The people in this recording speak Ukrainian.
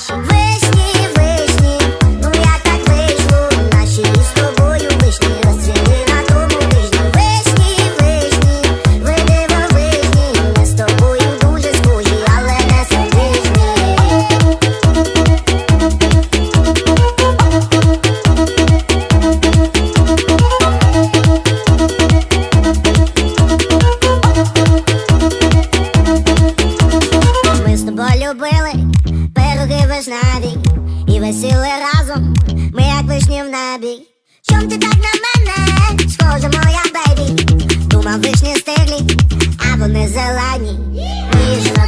вишні. Вишні, вишні, ну як так вийшло, наші з тобою вишні розцвіли на тому вишні. Вишні, вишні, ви дивовижні, ми з тобою дуже схожі, але не суміжні. Ми з тобою любили пироги навік і весіли разом, ми як вишні в небі. Чом ти так на мене, схожа моя бейбі? Думав вишні стиглі, а вони зелені, ніжно